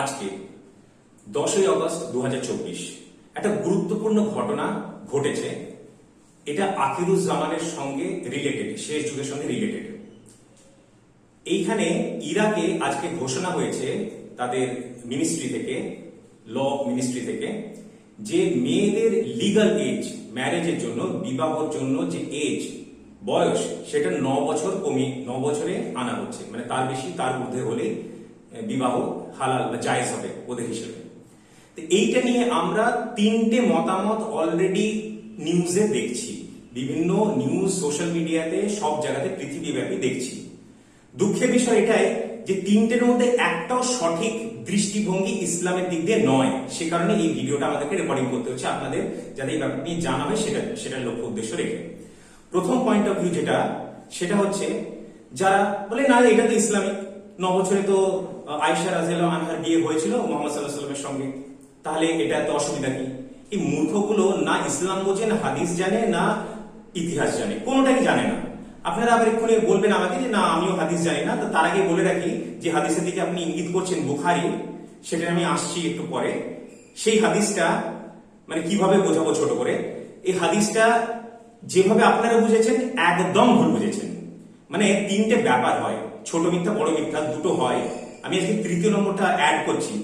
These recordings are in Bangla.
আজকে দশই দুহাজার চব্বিশ। একটা গুরুত্বপূর্ণ ঘটনা ঘটেছে। এটা আকিরুজ্জামানের সঙ্গে রিলেটেড শেষ যুগের সঙ্গে রিলেটেড এইখানে ইরাকে আজকে ঘোষণা হয়েছে তাদের মিনিস্ট্রি থেকে ল মিনিস্ট্রি থেকে, যে মেয়েদের লিগাল এজ ম্যারেজের জন্য, বিবাহর জন্য যে এজ বয়স, সেটা ন বছর কমিয়ে, ন বছরে আনা হচ্ছে। মানে তার বেশি, তার ঊর্ধ্বে হলে বিবাহ হালাল বা জায়েজ হবে ওদের হিসেবে। তো এইটা নিয়ে আমরা তিনটে মতামত অলরেডি নিউজে দেখছি। বিভিন্ন নিউজ সোশ্যাল মিডিয়াতে সব জায়গাতে পৃথিবীব্যাপী দেখছি। দুঃখের বিষয় এটাই যে তিনটের মধ্যে একটাও সঠিক দৃষ্টিভঙ্গি ইসলামের দিক দিয়ে নয়। সে কারণে এই ভিডিওটা আমাদেরকে রেকর্ডিং করতে হচ্ছে আপনাদের, যাতে এই ব্যাপার নিয়ে জানা হয়, সেটা, সেটার লক্ষ্য উদ্দেশ্য রেখে। প্রথম পয়েন্ট অফ ভিউ যেটা, সেটা হচ্ছে যারা বলে, না, এটা তো ইসলামিক। ন বছরে তো আয়েশা রাজিয়াল আনহার বিয়ে হয়েছিল মোহাম্মদ সাল্লাহ সাল্লামের সঙ্গে। তাহলে এটা তো অসুবিধা কি? এই মূর্খগুলো না ইসলাম বোঝে, না হাদিস জানে, না ইতিহাস জানে। কোনোটাই জানে না। আপনারা আবার এক্ষুনি বলবেন আমাকে যে, না, আমিও হাদিস জানি না। তো তার আগে বলে রাখি যে, হাদিসের দিকে আপনি ইঙ্গিত করছেন বুখারি, সেটা আমি আসছি একটু পরে। সেই হাদিসটা মানে কীভাবে বোঝাবো ছোট করে? এই হাদিসটা যেভাবে আপনারা বুঝেছেন, একদম ভুল বুঝেছেন। মানে তিনটে ব্যাপার হয়। ছোট মিথ্যা, বড় মিথ্যা দুটো হয়। আমি আজকে তৃতীয় নম্বরটা অ্যাড করছি।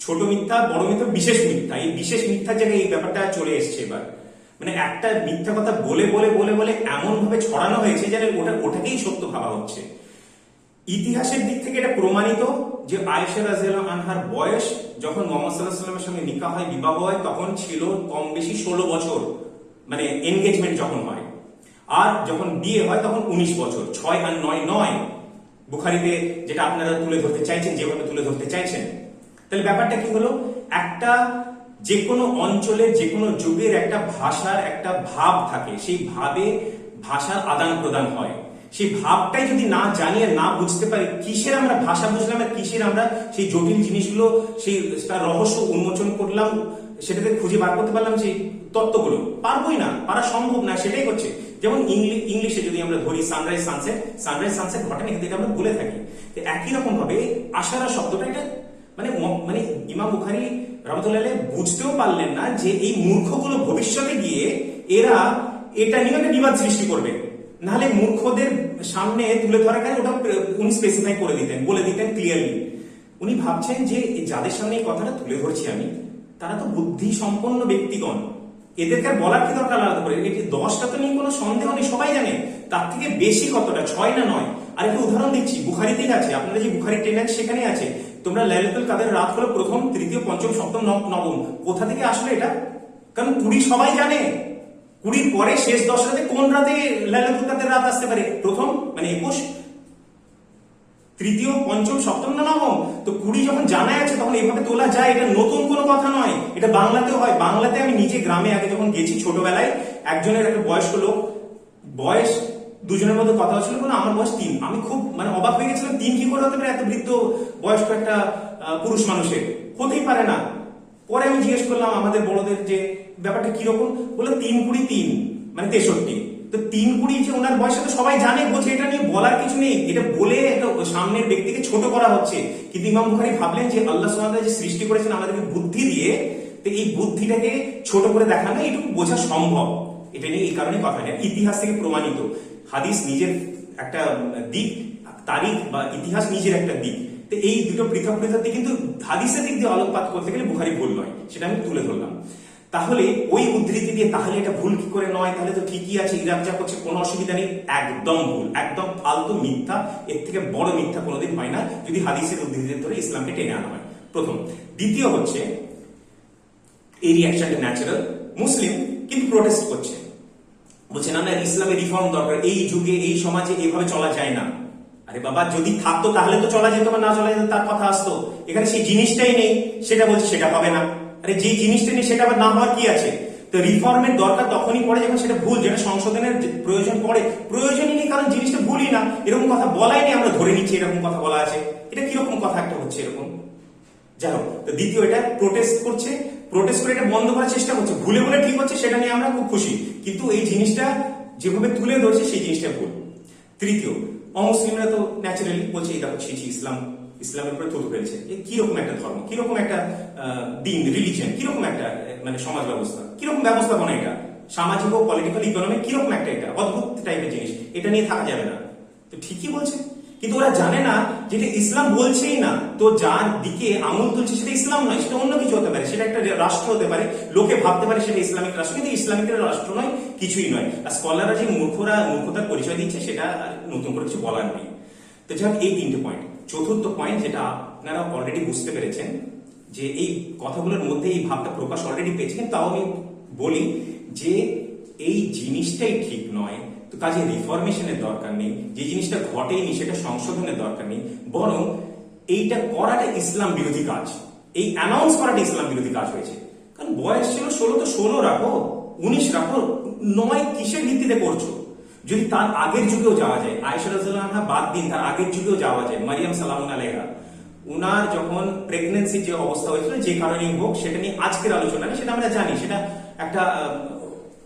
ছোট মিথ্যা, বড় মিথ্যা, বিশেষ মিথ্যা। এই বিশেষ মিথ্যার জায়গায় এই ব্যাপারটা চলে এসছে এবার। মানে একটা মিথ্যা কথা বলে বলে বলে বলে এমন ভাবে ছড়ানো হয়েছে যেন ওটা, ওটাকেই সত্য ভাবা হচ্ছে। ইতিহাসের দিক থেকে এটা প্রমাণিত যে আয়েশা রাজিয়াল আনহার বয়স যখন মোহাম্মদ সাল্লাহ সাল্লামের সঙ্গে নিকাহ হয়, বিবাহ হয়, তখন ছিল কম বেশি ষোলো বছর মানে এনগেজমেন্ট যখন হয়। আর যখন বিয়ে হয়, তখন উনিশ বছর, ছয় আর নয় নয়। বুখারিতে যেটা আপনারা তুলে ধরতে চাইছেন যেভাবে তুলে ধরতে চাইছেন। তাহলে ব্যাপারটা কি হলো? একটা যে কোনো অঞ্চলের যে কোনো যুগের একটা ভাষার একটা ভাব থাকে। সেই ভাবে ভাষার আদান প্রদান হয়। সেই ভাবটাই যদি না জানিয়ে, না বুঝতে পারি, কিসের আমরা ভাষা বুঝলাম আর কিসের আমরা সেই জটিল জিনিসগুলো, সেই তার রহস্য উন্মোচন করলাম, সেটাতে খুঁজে বার করতে পারলাম সেই তত্ত্বগুলো? পারবোই না, পারা সম্ভব না, সেটাই হচ্ছে। যেমন ইংলিশে যদি আমরা ধরি সানরাইজ সানসেট সানরাইজ সানসেট ঘটনা এটা আমরা বলে থাকি। তো একই রকম ভাবে আশারা শব্দটা এটা মানে মানে ইমাম বুখারি রহমতুল্লাহ বুঝতেও পারলেন না যে এই মূর্খগুলো ভবিষ্যতে গিয়ে এরা এটা নিয়ে একটা বিবাদ সৃষ্টি করবে। নাহলে মূর্খদের সামনে তুলে ধরার কারণে ওটা, উনি স্পেসিফাই করে দিতেন, বলে দিতেন ক্লিয়ারলি উনি ভাবছেন যে যাদের সামনে এই কথাটা তুলে ধরছি আমি, তারা তো বুদ্ধি সম্পন্ন ব্যক্তিগণ। এদেরকে বলার কি দরকার আলাদা করে? এটি দশটা তো নিয়ে কোনো সন্দেহ নেই, সবাই জানে। তার থেকে বেশি কতটা? ছয় না নয়? আর একটা উদাহরণ দিচ্ছি, বুখারিতেই আছে, আপনারা যে বুখারি টেন আছে সেখানে আছে। তোমরা লাইলাতুল কাদের রাত হলো প্রথম, তৃতীয়, পঞ্চম, সপ্তম, নব- নবম। কোথা থেকে আসলো এটা? কারণ কুড়ি সবাই জানে। কুড়ির পরে শেষ দশ রাতে কোন রাতে লাইলাতুল কাদের রাত আসতে পারে? প্রথম মানে একুশ? তৃতীয়, পঞ্চম, সপ্তম না নবম? তো কুড়ি যখন জানা আছে, তখন এইভাবে তোলা যায়, এটা নতুন কোনো কথা নয়। এটা বাংলাতেও হয়। বাংলাতে আমি নিজে গ্রামে আগে যখন গেছি ছোটবেলায়, একজনের একটা বয়স্ক লোক, বয়স দুজনের মধ্যে কথা হচ্ছিল বলে আমার বয়স তিন। আমি খুব মানে অবাক হয়ে গেছিলাম, তিন কি করে হতে পারে? এত বৃদ্ধ বয়স্ক একটা পুরুষ মানুষের। হতেই পারে না। পরে আমি জিজ্ঞেস করলাম আমাদের বড়দের যে ব্যাপারটা কীরকম? বলল, তিন কুড়ি তিন। মানে তেষট্টি। তো তিন কুড়ি যে ওনার বয়সে তো সবাই জানে বোঝে এটা নিয়ে বলার কিছু নেই। এটা বলে একটা সামনের ব্যক্তিকে ছোট করা হচ্ছে। কিন্তু ইমাম বুখারি ভাবলেন যে আল্লাহ সুবহানাহু যে সৃষ্টি করেছেন, আমাদেরকে বুদ্ধি দিয়ে তো এই বুদ্ধিটাকে ছোট করে দেখানো এটুকু বোঝা সম্ভব। এটা নিয়ে এই কারণে কথা নেই ইতিহাস থেকে প্রমাণিত। হাদিস নিজের একটা দিক, তারিখ বা ইতিহাস নিজের একটা দিক। তো এই দুটো পৃথক পৃথক দিক কিন্তু হাদিসের দিক দিয়ে আলোকপাত করতে গেলে বুখারি ভুল নয়, সেটা আমি তুলে ধরলাম। তাহলে ওই উদ্ধৃতি দিয়ে তাহলে এটা ভুল কি করে নয়? তাহলে তো ঠিকই আছে, ইরাক যা করছে, কোনো অসুবিধা নেই, একদম ভুল, একদম ফালতু মিথ্যা, এর থেকে বড় মিথ্যা কোনোদিন হয় না, যদি হাদিসের উদ্ধৃতি ধরে ইসলামকে টেনে আনা হয়। প্রথম, দ্বিতীয় হচ্ছে, এই রিয়াকশনটা ন্যাচারাল মুসলিম কিন্তু প্রোটেস্ট করছে। বলছে, না না ইসলামের রিফর্ম দরকার, এই যুগে, এই সমাজে এইভাবে চলা যায় না। আরে বাবা, যদি থাকতো তাহলে তো চলা যেত বা না চলা যেত, তার কথা আসতো। এখানে সেই জিনিসটাই নেই, সেটা বলছে সেটা হবে না। আরে যে জিনিসটা নিয়ে সেটা আবার না হওয়ার কি আছে? তো রিফর্মের দরকার তখনই পড়ে যখন সেটা ভুল, যেটা সংশোধনের প্রয়োজন পড়ে। প্রয়োজনই নেই কারণ জিনিসটা ভুলই না। এরকম কথা বলাই নেই, আমরা ধরে নিচ্ছি এরকম কথা বলা আছে। এটা কীরকম কথা একটা হচ্ছে এরকম? যাই হোক, তো দ্বিতীয় এটা প্রোটেস্ট করছে। প্রোটেস্ট করে এটা বন্ধ করার চেষ্টা করছে। ভুলে বলে ঠিক হচ্ছে, সেটা নিয়ে আমরা খুব খুশি। কিন্তু এই জিনিসটা যেভাবে তুলে ধরছে, সেই জিনিসটা ভুল। তৃতীয়, অমুসলিমরা তো ন্যাচারালি বলছে এটা হচ্ছে ইসলাম। ইসলামের উপরে থুতু ফেলছে। কীরকম একটা ধর্ম? কীরকম একটা দিন রিলিজিয়ন কীরকম একটা মানে সমাজ ব্যবস্থা? কীরকম ব্যবস্থা ব্যবস্থাপনা এটা? সামাজিক ও পলিটিক্যাল ইকোনমিক কীরকম একটা এটা? অদ্ভুত টাইপের জিনিস। এটা নিয়ে থাকা যাবে না। তো ঠিকই বলছে। কিন্তু ওরা জানে না যেটা ইসলাম বলছেই না। তো যার দিকে আঙুল তুলছে সেটা ইসলাম নয়, সেটা অন্য কিছু হতে পারে। সেটা একটা রাষ্ট্র হতে পারে। লোকে ভাবতে পারে সেটা ইসলামিক রাষ্ট্র। কিন্তু ইসলামিক রাষ্ট্র নয়, কিছুই নয়। আর স্কলাররা যে মূর্খরা, মূর্খতার পরিচয় দিচ্ছে, সেটা নতুন করে কিছু বলার নেই। তো যাক, এই তিনটে পয়েন্ট চতুর্থ পয়েন্ট যেটা আপনারা অলরেডি বুঝতে পেরেছেন, যে এই কথাগুলোর মধ্যে এই ভাবটা প্রকাশ অলরেডি পেয়েছেন, তাও আমি বলি যে এই জিনিসটাই ঠিক নয়, তো কাজে রিফরমেশনের দরকার নেই, যে জিনিসটা ঘটেনি সেটা সংশোধনের দরকার নেই, বরং এইটা করাটা ইসলাম বিরোধী কাজ, এই অ্যানাউন্স করাটা ইসলাম বিরোধী কাজ হয়েছে। কারণ বয়স ছিল ষোলো তো ষোলো রাখো, উনিশ রাখো, নয় কিসের ভিত্তিতে করছ? যদি তার আগের যুগেও যাওয়া যায় আয়সরাজা বাদ দিন, তার আগের যুগেও যাওয়া যায়, মারিয়াম সালাম আলাইহা উনার যখন প্রেগনেন্সি যে অবস্থা হয়েছিল, যে কারণেই হোক, সেটা নিয়ে আজকের আলোচনা সেটা আমরা জানি, সেটা একটা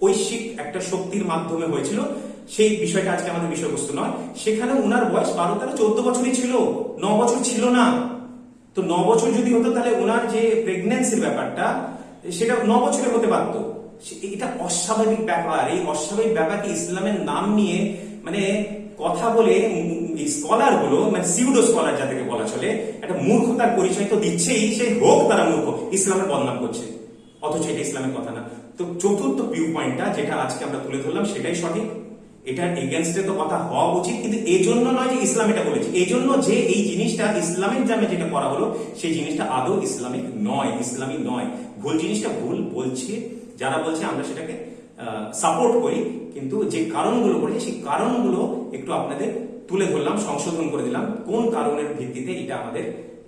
ঐশ্বিক একটা শক্তির মাধ্যমে হয়েছিল, সেই বিষয়টা আজকে আমাদের বিষয়বস্তু নয়। সেখানে উনার বয়স বারো, তেরো, চোদ্দ বছরই ছিল, ন বছর ছিল না। তো ন বছর যদি হতো, তাহলে ওনার যে প্রেগনেন্সির ব্যাপারটা, সেটা ন বছরে হতে পারতো। এটা অস্বাভাবিক ব্যাপার। এই অস্বাভাবিক ব্যাপারকে ইসলামের নাম নিয়ে মানে কথা বলে স্কলারগুলো মানে সিউডো স্কলার যাদেরকে বলা চলে, একটা মূর্খতার পরিচয় তো দিচ্ছেই, সেই হোক তারা মূর্খ ইসলামের বদনাম করছে। অথচ এটা ইসলামের কথা না। তো চতুর্থ ভিউ পয়েন্টটা যেটা আজকে আমরা তুলে ধরলাম, সেটাই সঠিক। এটার এগেনস্টে তো কথা হওয়া উচিত, কিন্তু এই জন্য নয় যে ইসলাম এটা বলেছে। এই জন্য যে এই জিনিসটা ইসলামের নামে যেটা করা হলো, সেই জিনিসটা আদৌ ইসলামিক নয় ইসলামিক নয়। ভুল জিনিসটা ভুল বলছে যারা বলছে আমরা সেটাকে সাপোর্ট করি, কিন্তু যে কারণগুলো করেছে, সেই কারণগুলো একটু আপনাদের তুলে ধরলাম, সংশোধন করে দিলাম, কোন কারণের ভিত্তিতে এটা আমাদের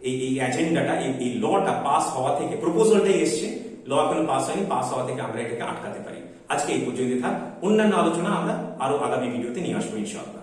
এই এই এজেন্ডাটা এই এই লটা পাস হওয়া থেকে প্রপোজালটাই এসছে ল এখনও পাস হয়নি পাস হওয়া থেকে আমরা এটাকে আটকাতে পারি। আজকে এই পর্যন্ত থাক। অন্যান্য আলোচনা আমরা আরও আগামী ভিডিওতে নিয়ে আসব, ইনশাআল্লাহ।